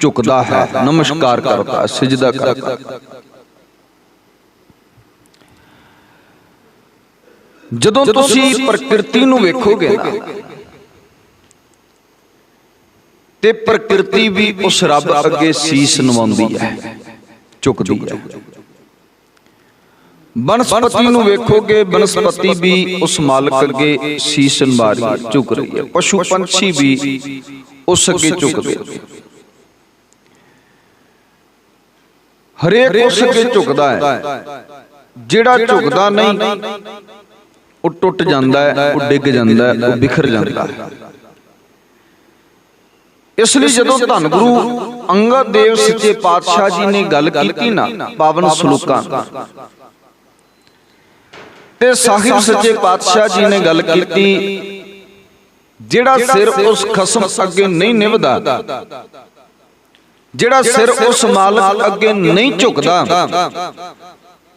ਝੁਕਦਾ ਹੈ। ਨਮਸਕਾਰ ਕਰਦਾ ਸਜਦਾ ਕਰਦਾ ਜਦੋਂ ਤੁਸੀਂ ਪ੍ਰਕਿਰਤੀ ਨੂੰ ਵੇਖੋਗੇ ਨਾ ਤੇ ਪ੍ਰਕਿਰਤੀ ਵੀ ਉਸ ਰੱਬ ਅੱਗੇ ਸੀਸ ਨਵਾਉਂਦੀ ਹੈ ਝੁਕਦੀ ਹੈ। ਬਨਸਪਤੀ ਨੂੰ ਵੇਖੋਗੇ ਬਨਸਪਤੀ ਵੀ ਉਸ ਮਾਲਕ ਅੱਗੇ ਸੀਸ ਨਵਾ ਰਹੀ ਝੁਕ ਰਹੀ ਹੈ। ਪਸ਼ੂ ਪੰਛੀ ਵੀ ਉਸ ਅੱਗੇ ਝੁਕਦੇ ਹਰੇਕ ਉਸ ਅੱਗੇ ਝੁਕਦਾ ਹੈ। ਜਿਹੜਾ ਝੁਕਦਾ ਨਹੀਂ ਉਹ ਟੁੱਟ ਜਾਂਦਾ ਹੈ ਉਹ ਡਿੱਗ ਜਾਂਦਾ ਹੈ ਉਹ ਬਿਖਰ ਜਾਂਦਾ ਹੈ। ਇਸ ਲਈ ਜਦੋਂ ਧੰਨ ਗੁਰੂ ਅੰਗਦ ਦੇਵ ਸੱਚੇ ਪਾਤਸ਼ਾਹ ਜੀ ਨੇ ਗੱਲ ਕੀਤੀ ਨਾ ਪਾਵਨ ਸਲੋਕਾਂ ਤੇ ਸਾਹਿਬ ਸੱਚੇ ਪਾਤਸ਼ਾਹ ਜੀ ਨੇ ਗੱਲ ਕੀਤੀ ਜਿਹੜਾ ਸਿਰ ਉਸ ਖਸਮ ਅੱਗੇ ਨਹੀਂ ਨਿਵਦਾ ਜਿਹੜਾ ਸਿਰ ਉਸ ਮਾਲਕ ਅੱਗੇ ਨਹੀਂ ਝੁਕਦਾ।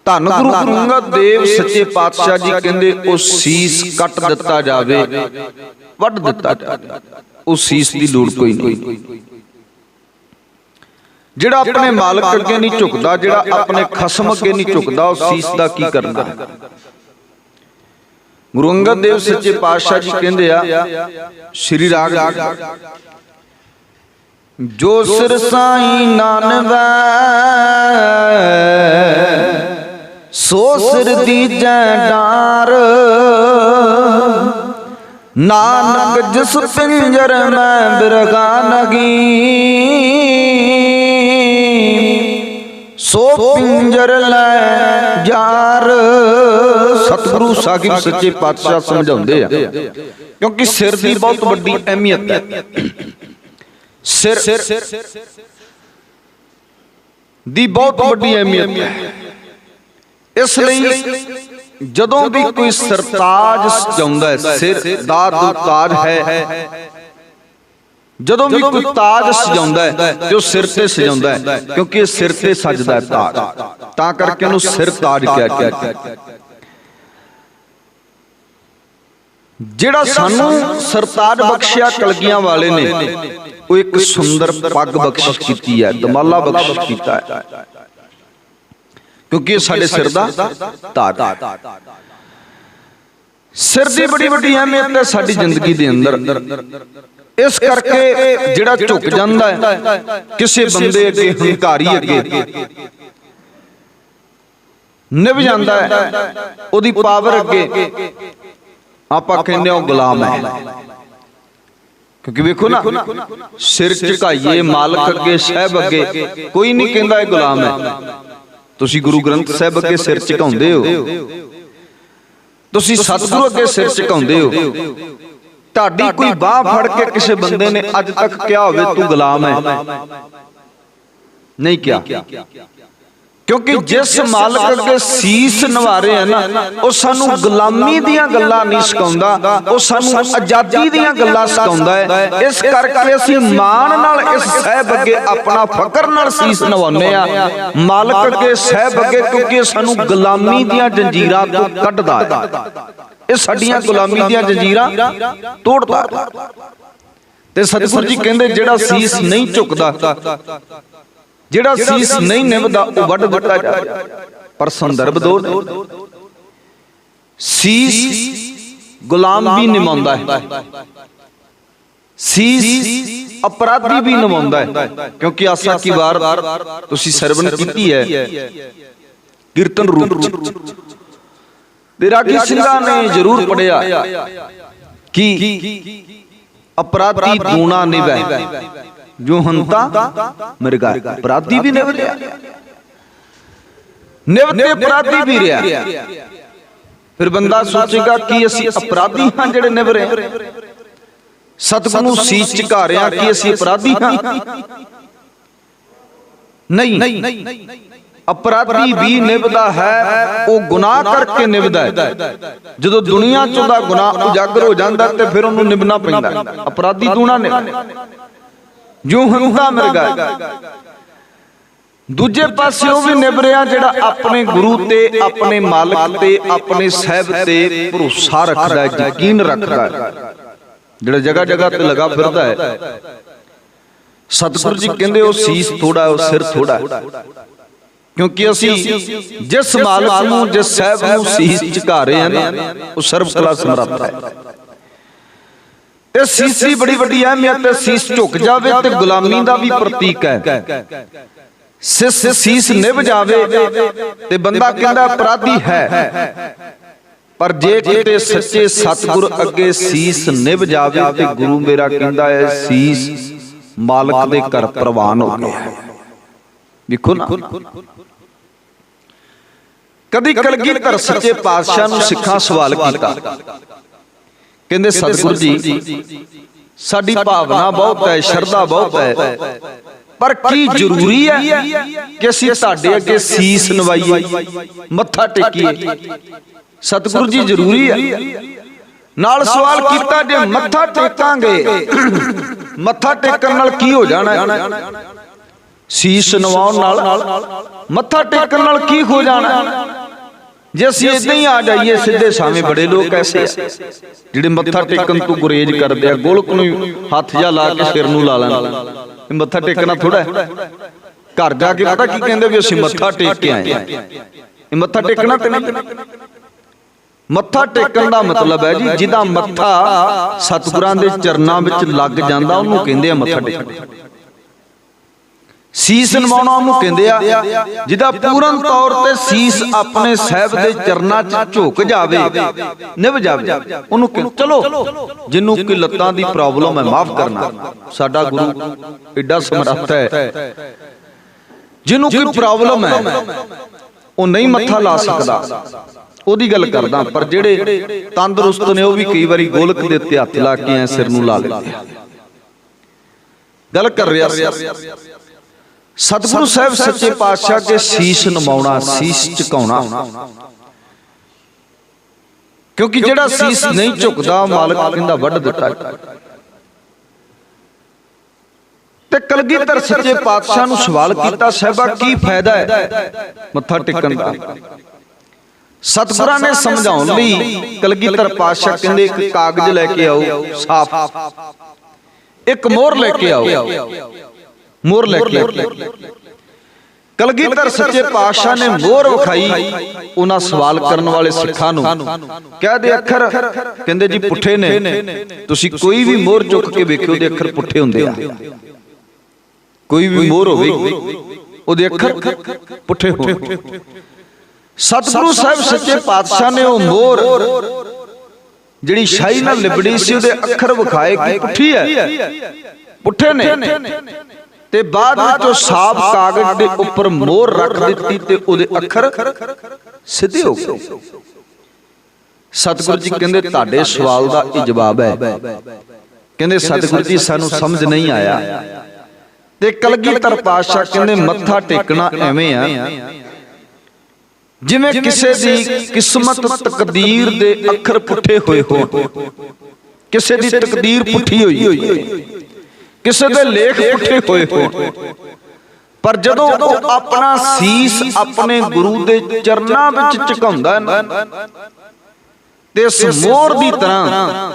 ਧੰਨ ਗੁਰੂ ਅੰਗਦ ਦੇਵ ਸੱਚੇ ਪਾਤਸ਼ਾਹ ਜੀ ਕਹਿੰਦੇ ਉਹ ਸੀਸ ਕੱਟ ਦਿੱਤਾ ਜਾਵੇ। ਵੱਢ ਦਿੱਤਾ ਜਾਵੇ। ਉਹ ਸੀਸ ਦੀ ਲੋੜ ਕੋਈ ਨਹੀਂ। ਜਿਹੜਾ ਆਪਣੇ ਮਾਲਕ ਅੱਗੇ ਨਹੀਂ ਝੁਕਦਾ ਜਿਹੜਾ ਆਪਣੇ ਖਸਮ ਅੱਗੇ ਨਹੀਂ ਝੁਕਦਾ ਉਹ ਸੀਸ ਦਾ ਕੀ ਕਰਨਾ? ਗੁਰੂ ਅੰਗਦ ਦੇਵ ਸੱਚੇ ਪਾਤਸ਼ਾਹ ਜੀ ਕਹਿੰਦੇ ਆ ਸ਼੍ਰੀ ਰਾਗ ਜੋ ਸਿਰ ਸਾਈ ਨਾਨਵੈ ਸੋ ਸਿਰ ਦੀ ਜੈ ਡਾਰ। ਨਾਨਕ ਜਿਸ ਪਿੰਜਰ ਮੈਂ ਬਿਰਗਾ ਨਗੀ। ਸੋ ਪਿੰਜਰ ਲੈ ਜਾਰ। ਸਤਿਗੁਰੂ ਸਾਹਿਬ ਸੱਚੇ ਪਾਤਸ਼ਾਹ ਸਮਝਾਉਂਦੇ ਆ। ਕਿਉਂਕਿ ਸਿਰ ਦੀ ਬਹੁਤ ਵੱਡੀ ਅਹਿਮੀਅਤ ਹੈ। ਸਿਰ ਦੀ ਬਹੁਤ ਵੱਡੀ ਅਹਿਮੀਅਤ। ਹੈ ਇਸ ਲਈ ਜਦੋਂ ਵੀ ਕੋਈ ਸਰਤਾਜ ਸਜਾਉਂਦਾ ਹੈ ਸਿਰ ਦਾ ਤਾਜ ਹੈ। ਜਦੋਂ ਵੀ ਕੋਈ ਤਾਜ ਸਜਾਉਂਦਾ ਹੈ ਤੇ ਉਹ ਸਿਰ ਤੇ ਸਜਾਉਂਦਾ ਹੈ। ਕਿਉਂਕਿ ਇਹ ਸਿਰ ਤੇ ਸਜਦਾ ਹੈ ਤਾਜ। ਤਾਂ ਕਰਕੇ ਉਹਨੂੰ ਸਿਰ ਤਾਜ ਕਿਹਾ ਗਿਆ। ਜਿਹੜਾ ਸਾਨੂੰ ਸਰਤਾਜ ਬਖਸ਼ਿਆ ਕਲਗੀਆਂ ਵਾਲੇ ਨੇ ਉਹ ਇੱਕ ਸੁੰਦਰ ਪੱਗ ਬਖਸ਼ਿਸ਼ ਕੀਤੀ ਹੈ ਦਮਾਲਾ ਬਖਸ਼ਿਸ਼ ਕੀਤਾ ਹੈ। ਕਿਉਂਕਿ ਇਹ ਸਾਡੇ ਸਿਰ ਦਾ ਤਾਜ ਸਿਰ ਦੀ ਬੜੀ ਵੱਡੀ ਅਹਿਮੀਅਤ ਹੈ ਸਾਡੀ ਜ਼ਿੰਦਗੀ ਦੇ ਅੰਦਰ। ਇਸ ਕਰਕੇ ਜਿਹੜਾ ਝੁਕ ਜਾਂਦਾ ਹੈ ਕਿਸੇ ਬੰਦੇ ਅੱਗੇ ਹੰਕਾਰੀ ਅੱਗੇ ਨਿਭ ਜਾਂਦਾ ਹੈ ਉਹਦੀ ਪਾਵਰ ਅੱਗੇ ਆਪਾਂ ਕਹਿੰਦੇ ਹਾਂ ਗੁਲਾਮ ਹੈ। ਕਿਉਂਕਿ ਵੇਖੋ ਨਾ ਸਿਰ ਝੁਕਾਈਏ ਮਾਲਕ ਅੱਗੇ ਸਹਿਬ ਅੱਗੇ ਕੋਈ ਨਹੀਂ ਕਹਿੰਦਾ ਇਹ ਗੁਲਾਮ ਹੈ। ਤੁਸੀਂ ਗੁਰੂ ਗ੍ਰੰਥ ਸਾਹਿਬ ਅੱਗੇ ਸਿਰ ਝੁਕਾਉਂਦੇ ਹੋ। ਤੁਸੀਂ ਸਤਿਗੁਰੂ ਅੱਗੇ ਸਿਰ ਝੁਕਾਉਂਦੇ ਹੋ। ਤੁਹਾਡੀ ਕੋਈ ਬਾਹ ਫੜ ਕੇ ਕਿਸੇ ਬੰਦੇ ਨੇ ਅੱਜ ਤੱਕ ਕਿਹਾ ਹੋਵੇ ਤੂੰ ਗੁਲਾਮ ਹੈ। ਨਹੀਂ ਕਿਹਾ। ਕਿਉਂਕਿ ਜਿਸ ਮਾਲਕ ਅੱਗੇ ਸੀਸ ਨਵਾਰੇ ਆ ਨਾ ਉਹ ਸਾਨੂੰ ਗੁਲਾਮੀ ਦੀਆਂ ਗੱਲਾਂ ਨਹੀਂ ਸਿਖਾਉਂਦਾ ਉਹ ਸਾਨੂੰ ਆਜ਼ਾਦੀ ਦੀਆਂ ਗੱਲਾਂ ਸਿਖਾਉਂਦਾ ਹੈ। ਇਸ ਕਰਕੇ ਅਸੀਂ ਮਾਣ ਨਾਲ ਇਸ ਸਹਿਬ ਅੱਗੇ ਆਪਣਾ ਫਕਰ ਨਾਲ ਸੀਸ ਨਵਾਉਂਦੇ ਆ ਮਾਲਕ ਅੱਗੇ ਸਹਿਬ ਅੱਗੇ ਕਿਉਂਕਿ ਸਾਨੂੰ ਗੁਲਾਮੀ ਦੀਆਂ ਜੰਜੀਰਾਂ ਤੋਂ ਕੱਢਦਾ ਹੈ। ਇਹ ਸਾਡੀਆਂ ਗੁਲਾਮੀ ਦੀਆਂ ਜੰਜੀਰਾਂ ਤੋੜਦਾ ਤੇ ਸਤਿਗੁਰੂ ਜੀ ਕਹਿੰਦੇ ਜਿਹੜਾ ਸੀਸ ਨਹੀਂ ਝੁਕਦਾ ਜਿਹੜਾ ਸੀਸ ਨਹੀਂ ਨਿਭਦਾ ਉਹ ਵੱਢ ਦਿੱਤਾ ਜਾਵੇ। ਪਰ ਸੰਦਰਭ ਦੋ ਸੀਸ ਗੁਲਾਮ ਵੀ ਨਿਮਾਉਂਦਾ ਹੈ। ਸੀਸ ਅਪਰਾਧੀ ਵੀ ਨਿਮਾਉਂਦਾ ਹੈ। ਕਿਉਂਕਿ ਆਸਾ ਕੀ ਵਾਰ ਤੁਸੀਂ ਸਰਵਣ ਕੀਤੀ ਹੈ। ਕੀਰਤਨ ਰੂਪ ਤੇ ਰਾਗੀ ਸਿੰਘਾਂ ਨੇ ਜ਼ਰੂਰ ਪੜਿਆ ਕਿ ਅਪਰਾਧੀ ਦੂਣਾ ਨਿਵੈ ਜੋ ਹੰਤਾ ਮਿਰਗਾ ਅਪਰਾਧੀ ਵੀ ਨਿਵ ਲਿਆ। ਅਪਰਾਧੀ ਵੀ ਰਿਹਾ। ਫਿਰ ਬੰਦਾ ਸੋਚੇਗਾ ਕਿ ਅਸੀਂ ਅਪਰਾਧੀ ਹਾਂ ਜਿਹੜੇ ਨਿਵ ਰਹੇ ਸਤਿਗੁਰੂ ਨੂੰ ਸੀਸ ਝੁਕਾ ਰਿਆਂ ਕਿ ਅਸੀਂ ਅਪਰਾਧੀ ਹਾਂ। ਨਹੀਂ। ਅਪਰਾਧੀ ਵੀ ਨਿਭਦਾ ਹੈ, ਉਹ ਗੁਨਾਹ ਕਰਕੇ ਨਿਭਦਾ ਹੈ। ਜਦੋਂ ਦੁਨੀਆ ਚੋਂ ਦਾ ਗੁਨਾਹ ਉਜਾਗਰ ਹੋ ਜਾਂਦਾ ਤੇ ਫਿਰ ਉਹਨੂੰ ਨਿਭਣਾ ਪੈਂਦਾ। ਅਪਰਾਧੀ ਦੂਣਾ ਨੇ। ਜੋ ਹੰਤਾ ਮਿਰਗਾ ਦੂਜੇ ਪਾਸੇ ਉਹ ਵੀ ਨਿਭ ਜਿਹੜਾ ਆਪਣੇ ਗੁਰੂ ਤੇ, ਆਪਣੇ ਮਾਲਕ ਤੇ, ਆਪਣੇ ਸਹਿਬ ਤੇ ਭਰੋਸਾ ਰੱਖਦਾ ਹੈ, ਯਕੀਨ ਰੱਖਦਾ ਹੈ। ਜਿਹੜਾ ਜਗ੍ਹਾ ਜਗ੍ਹਾ ਤੇ ਲਗਾ ਫਿਰਦਾ ਹੈ। ਸਤਿਗੁਰੂ ਜੀ ਕਹਿੰਦੇ ਉਹ ਸੀਸ ਥੋੜਾ ਉਹ ਸਿਰ ਥੋੜਾ ਕਿਉਂਕਿ ਅਸੀਂ ਜਿਸ ਮਾਲਕ ਨੂੰ, ਜਿਸ ਸਾਹਿਬ ਨੂੰ ਸੀਸ ਝੁਕਾ ਰਹੇ ਹਾਂ ਨਾ ਉਹ ਸਰਬ ਕਲਾ ਸਮਰੱਥ ਹੈ। ਇਹ ਸੀਸ ਦੀ ਬੜੀ ਵੱਡੀ ਅਹਿਮੀਅਤ ਹੈ, ਸੀਸ ਝੁਕ ਜਾਵੇ ਤੇ ਗੁਲਾਮੀ ਦਾ ਵੀ ਪ੍ਰਤੀਕ ਹੈ। ਸਿਸ ਸੀਸ ਨਿਭ ਜਾਵੇ ਤੇ ਬੰਦਾ ਕਹਿੰਦਾ ਅਪਰਾਧੀ ਹੈ। ਪਰ ਜੇ ਕਿਤੇ ਸੱਚੇ ਸਤਿਗੁਰ ਅੱਗੇ ਸੀਸ ਨਿਭ ਜਾਵੇ ਤੇ ਗੁਰੂ ਮੇਰਾ ਕਹਿੰਦਾ ਹੈ, ਸੀਸ ਮਾਲਕ ਦੇ ਘਰ ਪ੍ਰਵਾਨ ਹੋ ਗਿਆ ਹੈ। ਵੇਖੋ ਨਾ। ਕਦੀ ਕਲਗੀਧਰ ਸੱਚੇ ਪਾਤਸ਼ਾਹ ਨੂੰ ਸਿੱਖਾਂ ਸਵਾਲ ਕੀਤਾ। ਕਹਿੰਦੇ ਸਤਿਗੁਰੂ ਜੀ ਸਾਡੀ ਭਾਵਨਾ ਬਹੁਤ ਹੈ ਸ਼ਰਧਾ ਬਹੁਤ ਹੈ। ਪਰ ਕੀ ਜ਼ਰੂਰੀ ਹੈ ਕਿ ਅਸੀਂ ਤੁਹਾਡੇ ਅੱਗੇ ਸੀਸ ਨਵਾਈਏ ਮੱਥਾ ਟੇਕੀਏ। ਸਤਿਗੁਰੂ ਜੀ ਜ਼ਰੂਰੀ ਹੈ। ਨਾਲ ਸਵਾਲ ਕੀਤਾ ਜੇ ਮੱਥਾ ਟੇਕਾਂਗੇ। ਮੱਥਾ ਟੇਕਣ ਨਾਲ ਕੀ ਹੋ ਜਾਣਾ ਹੈ? ਸੀਸ ਨਵਾਉਣ ਨਾਲ ਮੱਥਾ ਟੇਕਣ ਨਾਲ ਕੀ ਹੋ ਜਾਣਾ ਜੇ ਅਸੀਂ ਇਦਾਂ ਹੀ ਆ ਜਾਈਏ ਸਿੱਧੇ ਸਾਵੇਂ ਬੜੇ ਲੋਕ ਐਸੇ ਆ। ਜਿਹੜੇ ਮੱਥਾ ਟੇਕਣ ਤੋਂ ਗੁਰੇਜ ਕਰਦੇ ਆ ਗੋਲਕ ਨੂੰ ਹੱਥ ਜਾ ਲਾ ਕੇ ਸਿਰ ਨੂੰ ਲਾ ਲੈਣ ਮੱਥਾ ਟੇਕਣਾ ਥੋੜਾ ਘਰ ਜਾ ਕੇ ਪਤਾ ਕੀ ਕਹਿੰਦੇ ਵੀ ਅਸੀਂ ਮੱਥਾ ਟੇਕ ਕੇ ਆਏ ਆ। ਇਹ ਮੱਥਾ ਟੇਕਣਾ ਤੇ ਨਹੀਂ। ਮੱਥਾ ਟੇਕਣ ਦਾ ਮਤਲਬ ਹੈ ਜੀ ਜਿਹਦਾ ਮੱਥਾ ਸਤਿਗੁਰਾਂ ਦੇ ਚਰਨਾਂ ਵਿੱਚ ਲੱਗ ਜਾਂਦਾ ਉਹਨੂੰ ਕਹਿੰਦੇ ਆ ਮੱਥਾ ਟੇਕਣਾ। ਸੀਸ ਨਵਾਉਣਾ ਉਹਨੂੰ ਕਹਿੰਦੇ ਆ ਜਿਹਦਾ ਪੂਰਨ ਤੌਰ ਤੇ ਸੀਸ ਆਪਣੇ ਸਾਹਿਬ ਦੇ ਚਰਨਾਂ 'ਚ ਝੁਕ ਜਾਵੇ ਨਿਭ ਜਾਵੇ। ਉਹਨੂੰ ਕਿ ਚਲੋ ਜਿੰਨੂੰ ਕੋਈ ਲੱਤਾਂ ਦੀ ਪ੍ਰੋਬਲਮ ਹੈ ਮਾਫ ਕਰਨਾ। ਸਾਡਾ ਗੁਰੂ ਐਡਾ ਸਮਰੱਥ ਹੈ। ਜਿਹਨੂੰ ਕੋਈ ਪ੍ਰੋਬਲਮ ਹੈ ਉਹ ਨਹੀਂ ਮੱਥਾ ਲਾ ਸਕਦਾ। ਉਹਦੀ ਗੱਲ ਕਰਦਾ ਪਰ ਜਿਹੜੇ ਤੰਦਰੁਸਤ ਨੇ ਉਹ ਵੀ ਕਈ ਵਾਰੀ ਗੋਲਕ ਦੇ ਉੱਤੇ ਹੱਥ ਲਾ ਕੇ ਐ ਸਿਰ ਨੂੰ ਲਾ ਲੈਂਦੇ ਗੱਲ ਕਰ ਰਿਹਾ ਸੀ। ਸਤਿਗੁਰੂ ਸਾਹਿਬ ਸੱਚੇ ਪਾਤਸ਼ਾਹ ਕੇ ਸੀਸ ਨਮਾਉਣਾ ਸੀਸ ਝੁਕਾਉਣਾ। ਕਿਉਂਕਿ ਜਿਹੜਾ ਸੀਸ ਨਹੀਂ ਝੁਕਦਾ ਮਾਲਕ ਕਹਿੰਦਾ ਵੱਢ ਦਿੱਤਾ। ਤੇ ਕਲਗੀਧਰ ਸੱਚੇ ਪਾਤਸ਼ਾਹ ਨੂੰ ਸਵਾਲ ਕੀਤਾ ਸਹਿਬਾ ਕੀ ਫਾਇਦਾ ਹੈ? ਮੱਥਾ ਟੇਕਣ ਦਾ। ਸਤਿਗੁਰਾਂ ਨੇ ਸਮਝਾਉਣ ਲਈ ਕਲਗੀਧਰ ਪਾਤਸ਼ਾਹ ਕਹਿੰਦੇ ਇੱਕ ਕਾਗਜ਼ ਲੈ ਕੇ ਆਓ ਸਾਫ਼। ਇੱਕ ਮੋਹਰ ਲੈ ਕੇ ਆਓ। ਮੋਹਰ ਲੈ ਕੇ ਕਲਗੀਧਰ ਸੱਚੇ ਪਾਤਸ਼ਾਹ ਨੇ ਮੋਹਰ ਵਿਖਾਈ ਉਹਨਾਂ ਸਵਾਲ ਕਰਨ ਵਾਲੇ ਸਿੱਖਾਂ ਨੂੰ। ਕਹਦੇ ਅੱਖਰ ਕਹਿੰਦੇ ਜੀ ਪੁੱਠੇ ਨੇ। ਤੁਸੀਂ ਕੋਈ ਵੀ ਮੋਹਰ ਚੁੱਕ ਕੇ ਵੇਖਿਓ ਉਹਦੇ ਅੱਖਰ ਪੁੱਠੇ ਹੁੰਦੇ ਆ। ਕੋਈ ਵੀ ਮੋਹਰ ਹੋਵੇ ਉਹਦੇ ਅੱਖਰ ਪੁੱਠੇ ਹੋਣ। ਸਤਿਗੁਰੂ ਸਾਹਿਬ ਸੱਚੇ ਪਾਤਸ਼ਾਹ ਨੇ ਉਹ ਮੋਹਰ ਜਿਹੜੀ ਸ਼ਾਹੀ ਨਾਲ ਲਿਬੜੀ ਸੀ ਉਹਦੇ ਅੱਖਰ ਵਿਖਾਏ ਕਿ ਪੁੱਠੀ ਹੈ? ਪੁੱਠੇ ਨੇ। ਤੇ ਬਾਅਦ ਵਿੱਚ ਉਹ ਸਾਫ਼ ਕਾਗਜ਼ ਦੇ ਉੱਪਰ ਮੋਹਰ ਰੱਖ ਦਿੱਤੀ ਤੇ ਉਹਦੇ ਅੱਖਰ ਸਿੱਧੇ ਹੋ ਗਏ। ਸਤਿਗੁਰੂ ਜੀ ਕਹਿੰਦੇ ਤੁਹਾਡੇ ਸਵਾਲ ਦਾ ਇਹ ਜਵਾਬ ਹੈ। ਕਹਿੰਦੇ ਸਤਿਗੁਰੂ ਜੀ ਸਾਨੂੰ ਸਮਝ ਨਹੀਂ ਆਇਆ। ਤੇ ਕਲਗੀਧਰ ਪਾਤਸ਼ਾਹ ਕਹਿੰਦੇ ਮੱਥਾ ਟੇਕਣਾ ਐਵੇਂ ਆ। ਜਿਵੇਂ ਕਿਸੇ ਦੀ ਕਿਸਮਤ ਤਕਦੀਰ ਦੇ ਅੱਖਰ ਪੁੱਠੇ ਹੋਏ ਹੋਣ। ਕਿਸੇ ਦੀ ਤਕਦੀਰ ਪੁੱਠੀ ਹੋਈ ਹੋਈ ਕਿਸੇ ਦੇ ਲੇਖ ਪੁੱਠੇ ਹੋਏ ਹੋਣ। ਪਰ ਜਦੋਂ ਉਹ ਆਪਣਾ ਸੀਸ ਆਪਣੇ ਗੁਰੂ ਦੇ ਚਰਨਾਂ ਵਿੱਚ ਝੁਕਾਉਂਦਾ ਹੈ ਤੇ ਇਸ ਮੋਹਰ ਦੀ ਤਰ੍ਹਾਂ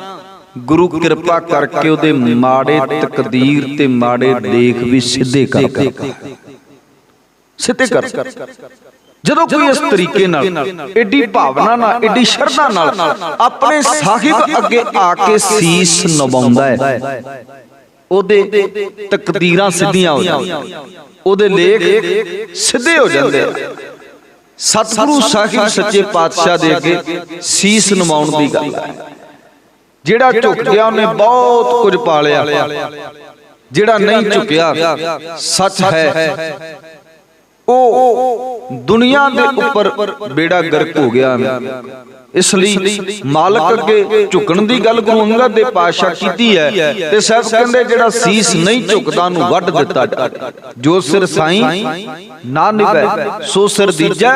ਗੁਰੂ ਕਿਰਪਾ ਕਰਕੇ ਉਹਦੇ ਮਾੜੇ ਤਕਦੀਰ ਤੇ ਮਾੜੇ ਲੇਖ ਵੀ ਸਿੱਧੇ ਕਰ ਕਰਦਾ ਸਿੱਧੇ ਕਰ ਜਦੋਂ ਕੋਈ ਇਸ ਤਰੀਕੇ ਨਾਲ ਏਡੀ ਭਾਵਨਾ ਨਾਲ ਏਡੀ ਸ਼ਰਧਾ ਨਾਲ ਆਪਣੇ ਸਾਹਿਬ ਅੱਗੇ ਆ ਕੇ ਸੀਸ ਨਵਾਉਂਦਾ ਹੈ ਉਹਦੇ ਤਕਦੀਰਾਂ ਸਿੱਧੀਆਂ ਹੋ ਜਾਂਦੀਆਂ। ਉਹਦੇ ਲੇਖ ਸਿੱਧੇ ਹੋ ਜਾਂਦੇ ਆ। ਸਤਿਗੁਰੂ ਸਾਹਿਬ ਸੱਚੇ ਪਾਤਸ਼ਾਹ ਦੇ ਅੱਗੇ ਸੀਸ ਨਵਾਉਣ ਦੀ ਗੱਲ ਹੈ ਜਿਹੜਾ ਝੁਕ ਗਿਆ ਉਹਨੇ ਬਹੁਤ ਕੁਝ ਪਾ ਲਿਆ। ਜਿਹੜਾ ਨਹੀਂ ਝੁਕਿਆ, ਸੱਚ ਹੈ। ਉਹ ਦੁਨੀਆ ਦੇ ਉੱਪਰ ਬੇੜਾ ਗਰਕ ਹੋ ਗਿਆ। ਇਸ ਲਈ ਮਾਲਕ ਅੱਗੇ ਝੁਕਣ ਦੀ ਗੱਲ ਗੁਰੂ ਅੰਗਦ ਦੇ ਪਾਤਸ਼ਾਹ ਕੀਤੀ ਹੈ ਤੇ ਸਾਹਿਬ ਕਹਿੰਦੇ ਜਿਹੜਾ ਸੀਸ ਨਹੀਂ ਝੁਕਦਾ ਨੂੰ ਵੱਢ ਦਿੱਤਾ ਜੋ ਸਿਰ ਸਾਈ, ਨਾ ਨਿਭੈ, ਸੋ ਸਿਰ ਦੀਜੈ,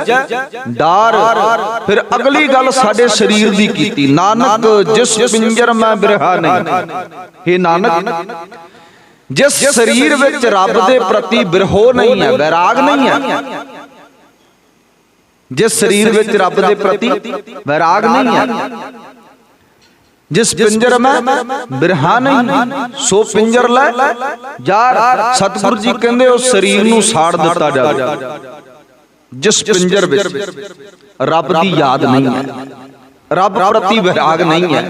ਡਾਰ। ਫਿਰ ਅਗਲੀ ਗੱਲ ਸਾਡੇ ਸਰੀਰ ਦੀ ਕੀਤੀ। ਨਾਨਕ, ਜਿਸ ਪਿੰਜਰ ਮੈਂ ਬਿਰਹਾ ਨਹੀਂ। हे ਨਾਨਕ, ਜਿਸ ਸਰੀਰ ਵਿੱਚ ਰੱਬ ਦੇ ਪ੍ਰਤੀ ਬਿਰਹੋ ਨਹੀਂ ਹੈ, ਵੈਰਾਗ ਨਹੀਂ ਹੈ ਜਿਸ ਸਰੀਰ ਵਿੱਚ ਰੱਬ ਦੇ ਪ੍ਰਤੀ ਵੈਰਾਗ ਨਹੀਂ ਹੈ। ਜਿਸ ਪਿੰਜਰ ਮੈਂ ਬਿਰਹਾ ਨਹੀਂ ਸੋ ਪਿੰਜਰ ਲੈ ਯਾਰ ਸਤਿਗੁਰੂ ਜੀ ਕਹਿੰਦੇ ਉਹ ਸਰੀਰ ਨੂੰ ਸਾੜ ਦਿੱਤਾ ਜਾਵੇ। ਜਿਸ ਪਿੰਜਰ ਵਿੱਚ ਰੱਬ ਦੀ ਯਾਦ ਨਹੀਂ ਹੈ। ਰੱਬ ਪ੍ਰਤੀ ਵਿਰਾਗ ਨਹੀਂ ਹੈ।